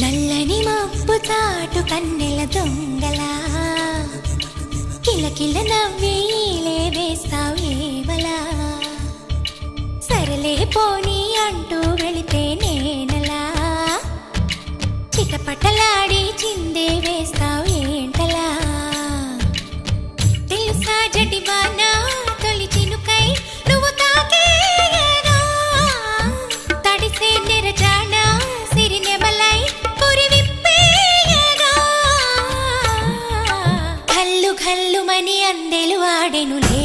నల్లని మబ్బు చాటు కన్నెల దొంగలా. కిలకిల నవ్వేలే వేస్తావు ఏవలా సరలే పోనీ అంటూ వెళితే నేనలా. చిటపటలాడి చిందే వేస్తావు ఏంటలా? తెలుసా జటివానా ఘల్లుమని అందెలు వాడెనులే